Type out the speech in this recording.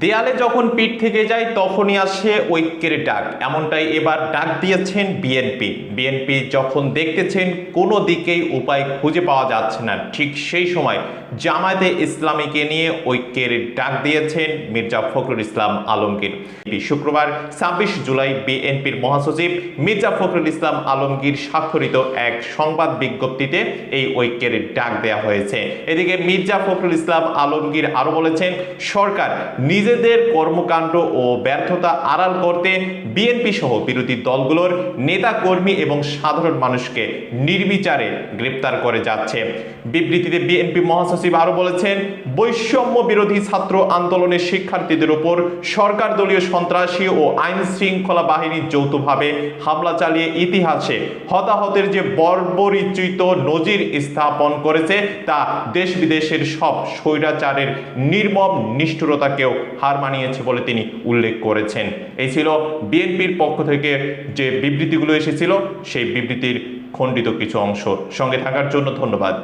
দেয়ালে যখন পিঠ থেকে যায়, তখনই আসে ঐক্যের ডাক। এমনটাই এবার ডাক দিয়েছেন বিএনপি বিএনপি যখন দেখতেছেন, কোনো দিকেই উপায় খুঁজে পাওয়া যাচ্ছে না। ঠিক সেই সময় জামায়াতে ইসলামীকে নিয়ে ঐক্যের ডাক দিয়েছেন মির্জা ফখরুল ইসলাম আলমগীর। শুক্রবার ছাব্বিশ জুলাই বিএনপির মহাসচিব মির্জা ফখরুল ইসলাম আলমগীর স্বাক্ষরিত এক সংবাদ বিজ্ঞপ্তিতে এই ঐক্যের ডাক দেওয়া হয়েছে। এদিকে মির্জা ফখরুল ইসলাম আলমগীর আরও বলেছেন, সরকার নিজেদের কর্মকাণ্ড ও ব্যর্থতা আড়াল করতে বিএনপি সহ বিরোধী দলগুলোর নেতা কর্মী এবং সাধারণ মানুষকে নির্বিচারে গ্রেপ্তার করে যাচ্ছে। বিবৃতিতে বিএনপি মহাসচিব আরও বলেছেন, বৈষম্য বিরোধী ছাত্র আন্দোলনের শিক্ষার্থীদের উপর সরকার দলীয় সন্ত্রাসী ও আইন শৃঙ্খলা বাহিনী যৌথভাবে হামলা চালিয়ে ইতিহাসে হতাহতের যে বর্বরিচিত নজির স্থাপন করেছে তা দেশ বিদেশের সব স্বৈরাচারের নির্মম নিষ্ঠুরতাকেও হার মানিয়েছে বলে তিনি উল্লেখ করেছেন। এই ছিল বিএনপির পক্ষ থেকে যে বিবৃতিগুলো এসেছিল, সেই বিবৃতির খণ্ডিত কিছু অংশ সঙ্গে থাকার জন্য ধন্যবাদ।